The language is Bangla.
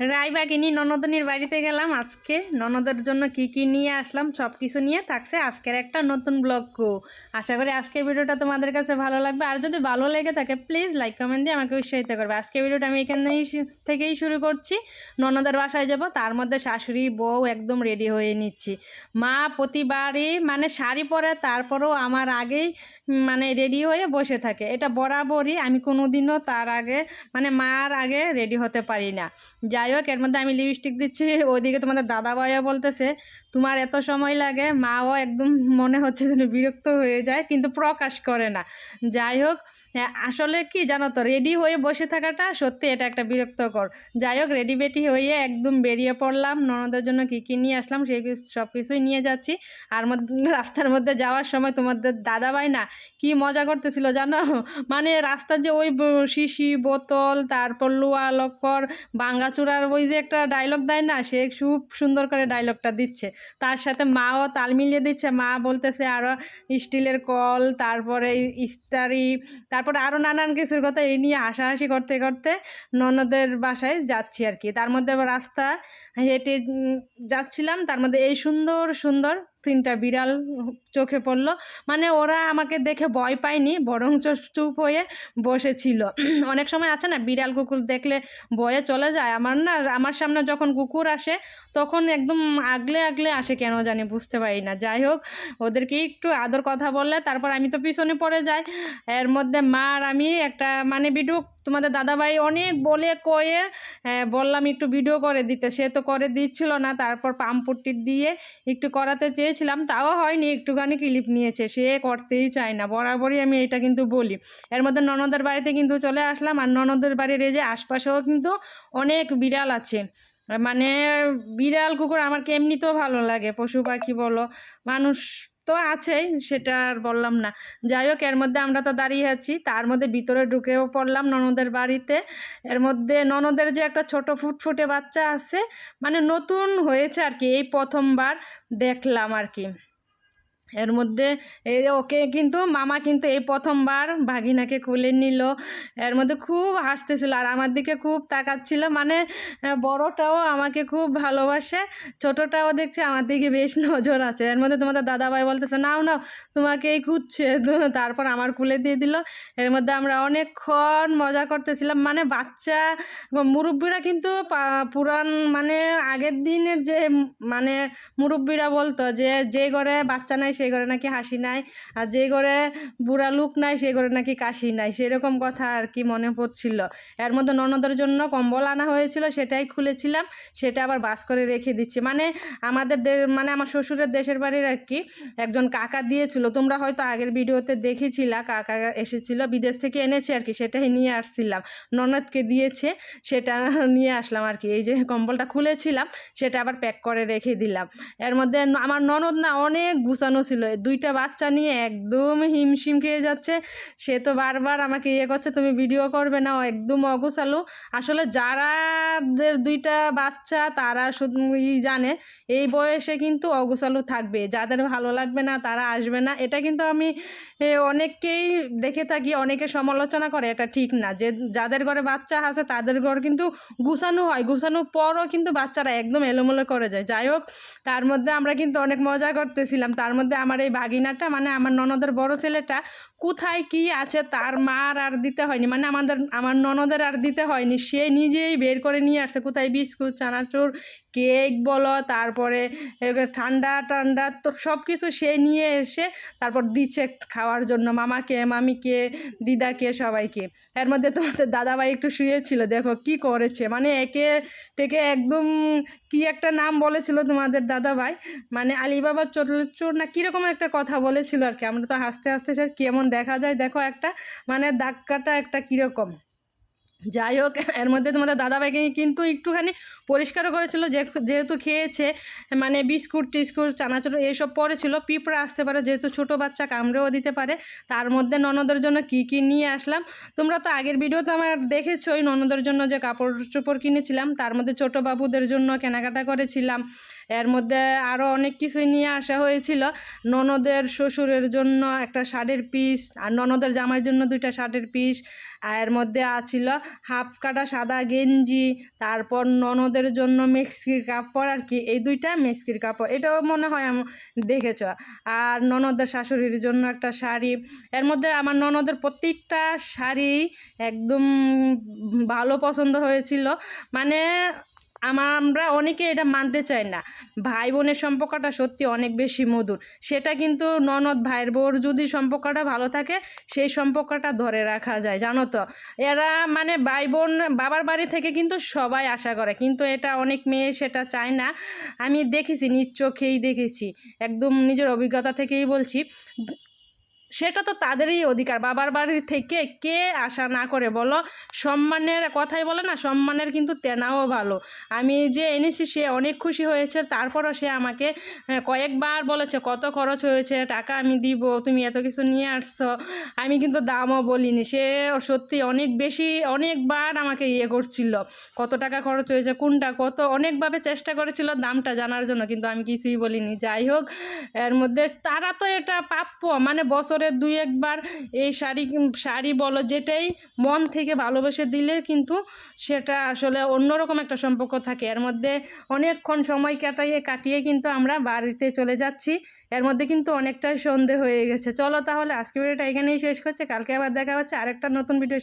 রায়বাগিনী ননদনীর বাড়িতে গেলাম আজকে। ননদের জন্য কি কি নিয়ে আসলাম সব কিছু নিয়ে থাকছে আজকের একটা নতুন ব্লগ কো আশা করি আজকের ভিডিওটা তোমাদের কাছে ভালো লাগবে। আর যদি ভালো লেগে থাকে প্লিজ লাইক কমেন্ট দিয়ে আমাকে উৎসাহিত করবে। আজকের ভিডিওটা আমি এখানেই শু- থেকেই শুরু করছি। ননদের বাসায় যাব, তার মধ্যে শাশুড়ি, বউ একদম রেডি হয়ে নিচ্ছি। মা প্রতিবারই মানে শাড়ি পরে, তারপরেও আমার আগেই মানে রেডি হয়ে বসে থাকে। এটা বরাবরই আমি কোনো দিনও তার আগে মানে মার আগে রেডি হতে পারি না। যাই হোক, এর মধ্যে আমি লিপস্টিক দিচ্ছি। ওইদিকে তোমাদের দাদা ভাইয়া বলতেছে তোমার এত সময় লাগে মাও একদম মনে হচ্ছে যেন বিরক্ত হয়ে যায় কিন্তু প্রকাশ করে না। যাই হোক হ্যাঁ, আসলে কি জানো তো রেডি হয়ে বসে থাকাটা সত্যি এটা একটা বিরক্তকর। যাই হোক রেডি বেটি হয়ে একদম বেরিয়ে পড়লাম ননদের জন্য কী কী নিয়ে আসলাম সেই সব কিছুই নিয়ে যাচ্ছি। আর রাস্তার মধ্যে যাওয়ার সময় তোমাদের দাদাভাই না কি মজা করতেছিল জানো? মানে রাস্তার যে ওই শিশি বোতল তারপর লোয়া লক্কর বাঙ্গাচূড়ার ওই যে একটা ডায়লগ দেয় না সে খুব সুন্দর করে ডায়লগটা দিচ্ছে। তার সাথে মাও তাল মিলিয়ে দিচ্ছে। মা বলতেছে আরও স্টিলের কল, তারপরে ইস্টারি তারপরে আরও নানান কিছুর কথা এই নিয়ে হাসাহাসি করতে করতে ননদের বাসায় যাচ্ছি আর কি। তার মধ্যে রাস্তা হেঁটে যাচ্ছিলাম। তার মধ্যে এই সুন্দর সুন্দর তিনটা বিড়াল চোখে পড়ল। মানে ওরা আমাকে দেখে ভয় পায়নি বরং চুপ হয়ে বসেছিল। অনেক সময় আছে না, বিড়াল কুকুর দেখলে ভয়ে চলে যায়। আমার না, আমার সামনে যখন কুকুর আসে, তখন একদম আগলে আগলে আসে, কেন জানি বুঝতে পারি না। যাই হোক, ওদেরকে একটু আদর কথা বললে, তারপর আমি তো পিছনে পড়ে যাই। এর মধ্যে মা আর আমি একটা মানে ভিডিও তোমাদের দাদাভাই অনেক বলে কয়ে হ্যাঁ, বললাম একটু ভিডিও করে দিতে। সে তো করে দিচ্ছিল না তারপর পাম্পটি দিয়ে একটু করাতে চেয়েছিলাম তাও হয়নি একটুখানি ক্লিপ নিয়েছে। সে করতেই চায় না বরাবরই আমি এটা কিন্তু বলি। এর মধ্যে ননদের বাড়িতে কিন্তু চলে আসলাম আর ননদের বাড়ির এই যে আশপাশেও কিন্তু অনেক বিড়াল আছে। মানে বিড়াল কুকুর আমার এমনিতেও ভালো লাগে পশু পাখি বলো মানুষ তো আছেই, সেটা আর বললাম না। যাই হোক, এর মধ্যে আমরা তো দাঁড়িয়ে আছি। তার মধ্যে ভিতরে ঢুকেও পড়লাম ননদের বাড়িতে। এর মধ্যে ননদের যে একটা ছোট ফুটফুটে বাচ্চা আছে মানে নতুন হয়েছে আর কি, এই প্রথমবার দেখলাম আর কি। এর মধ্যে এই ওকে কিন্তু মামা কিন্তু এই প্রথমবার ভাগিনাকে খুলে নিল। এর মধ্যে খুব হাসতেছিল আর আমার দিকে খুব তাকাচ্ছিল। মানে বড়টাও আমাকে খুব ভালোবাসে, ছোটটাও দেখছে আমার দিকে বেশ নজর আছে। এর মধ্যে তোমাদের দাদাভাই বলতেছে, নাও নাও তোমাকেই খুঁজছে। তারপর আমার খুলে দিয়ে দিল। এর মধ্যে আমরা অনেকক্ষণ মজা করতেছিলাম। মানে বাচ্চা, মুরব্বীরা কিন্তু পুরান মানে আগের দিনের যে মানে মুরব্বীরা বলতো যে যে ঘরে বাচ্চা নাই সেই ঘরে নাকি হাসি নাই, আর যে ঘরে বুড়া লুক নাই সেই ঘরে নাকি কাশি নাই, সেরকম কথা আর কি মনে পড়ছিল। এর মধ্যে ননদের জন্য কম্বল আনা হয়েছিল, সেটাই খুলেছিলাম, সেটা আবার বাস করে রেখে দিচ্ছি। মানে আমাদের মানে আমার শ্বশুরের দেশের বাড়ির আর কি, একজন কাকা দিয়েছিল, তোমরা হয়তো আগের ভিডিওতে দেখেছিলা, কাকা এসেছিল, বিদেশ থেকে এনেছে আর কি, সেটাই নিয়ে আসছিলাম। ননদকে দিয়েছে, সেটা নিয়ে আসলাম আর কি, এই যে কম্বলটা খুলেছিলাম, সেটা আবার প্যাক করে রেখে দিলাম। এর মধ্যে আমার ননদ না অনেক গুছানো ছিল। দুইটা বাচ্চা নিয়ে একদম হিমশিম খেয়ে যাচ্ছে। সে তো বারবার আমাকে ইয়ে করছে, তুমি ভিডিও করবে না একদম অগুছালো। আসলে যারাদের দুইটা বাচ্চা, তারা শুধু ই জানে, এই বয়সে কিন্তু অগুছালো থাকবে। যাদের ভালো লাগবে না, তারা আসবে না। এটা কিন্তু আমি অনেককেই দেখে থাকি, অনেকে সমালোচনা করে, এটা ঠিক না। যে, যাদের ঘরে বাচ্চা আছে, তাদের ঘর কিন্তু গুছানো হয়। গুছানোর পরও কিন্তু বাচ্চারা একদম এলোমেলো করে যায়। যাই হোক, তার মধ্যে আমরা কিন্তু অনেক মজা করতেছিলাম। তার মধ্যে আমার এই বাগিনাটা মানে আমার ননদের বড় ছেলেটা, কোথায় কি আছে তার মার আর দিতে হয়নি মানে আমাদের, আমার ননদের আর দিতে হয়নি, সে নিজেই বের করে নিয়ে আসছে, কোথায় বিস্কুট, চানাচুর কেক বলো, তারপরে ঠান্ডা টান্ডা তো সব কিছু সে নিয়ে এসে তারপর দিচ্ছে খাওয়ার জন্য। মামাকে মামিকে দিদাকে সবাইকে এর মধ্যে তোমাদের দাদাভাই একটু শুয়েছিল, দেখো কি করেছে। মানে একে থেকে একদম কি একটা নাম বলেছিল তোমাদের দাদাভাই? মানে আলিবাবার চোর না কীরকম একটা কথা বলেছিল আর কি। আমরা তো হাসতে হাসতে সে কেমন দেখা যায়, দেখো একটা মানে দাগকাটা একটা কীরকম। যাই হোক, এর মধ্যে তোমাদের দাদাভাইকে কিন্তু একটুখানি পরিষ্কারও করেছিল যেহেতু খেয়েছে মানে বিস্কুট, টিস্কুট, চানাচুর এইসব পড়েছিল পিঁপড়া আসতে পারে, যেহেতু ছোটো বাচ্চা কামড়েও দিতে পারে, তার মধ্যে ননদের জন্য কি কি নিয়ে আসলাম, তোমরা তো আগের ভিডিওতে আমার দেখেছোই, ননদের জন্য যে কাপড় চোপড় কিনেছিলাম, তার মধ্যে ছোটো বাবুদের জন্য কেনাকাটা করেছিলাম, এর মধ্যে আরও অনেক কিছুই নিয়ে আসা হয়েছিল, ননদের শ্বশুরের জন্য একটা শার্টের পিস আর ননদের জামাইয়ের জন্য দুইটা শার্টের পিস আর এর মধ্যে আছিল হাফ কাটা সাদা গেঞ্জি, তারপর ননদের জন্য মেক্সির কাপড় আর কি, এই দুইটা মেক্সির কাপড়। এটাও মনে হয় আম দেখেছ? আর ননদের শাশুড়ির জন্য একটা শাড়ি। এর মধ্যে আমার ননদের প্রত্যেকটা শাড়ি একদম ভালো পছন্দ হয়েছিল। মানে আমার অনেকে এটা মানতে চাই না। ভাই বোনের সম্পর্কটা সত্যি অনেক বেশি মধুর। সেটা কিন্তু ননদ ভাইয়ের বোর যদি সম্পর্কটা ভালো থাকে, সেই সম্পর্কটা ধরে রাখা যায়, জানো তো? এরা মানে ভাই বোন বাবার বাড়ি থেকে কিন্তু সবাই আশা করে। কিন্তু এটা অনেক মেয়ে সেটা চায় না। আমি দেখেছি, নিজ চোখেই দেখেছি। একদম নিজের অভিজ্ঞতা থেকেই বলছি। সেটা তো তাদেরই অধিকার। বাবার বাড়ি থেকে কে আশা না করে বলো? সম্মানের কথাই বলে না, সম্মানের কিন্তু তেনাও ভালো। আমি যে এনেছি সে অনেক খুশি হয়েছে, তারপরও সে আমাকে কয়েকবার বলেছে, কত খরচ হয়েছে, টাকা আমি দিব, তুমি এত কিছু নিয়ে আসছো। আমি কিন্তু দামও বলিনি, সে সত্যি অনেক বেশি, অনেকবার আমাকে ইয়ে করছিল। কত টাকা খরচ হয়েছে, কোনটা কত, অনেকভাবে চেষ্টা করেছিল দামটা জানার জন্য, কিন্তু আমি কিছুই বলিনি। যাই হোক, এর মধ্যে তারা তো এটা প্রাপ্য মানে বছরে দুই একবার এই শাড়ি শাড়ি বলো যেটাই মন থেকে ভালোবেসে দিলে কিন্তু সেটা আসলে অন্যরকম একটা সম্পর্ক থাকে। এর মধ্যে অনেকক্ষণ সময় কাটাইয়ে, কাটিয়ে কিন্তু আমরা বাড়িতে চলে যাচ্ছি। এর মধ্যে কিন্তু অনেকটাই সন্ধে হয়ে গেছে। চলো তাহলে আজকে ভিডিওটা এখানেই শেষ করছে। কালকে আবার দেখা হচ্ছে আরেকটা নতুন ভিডিও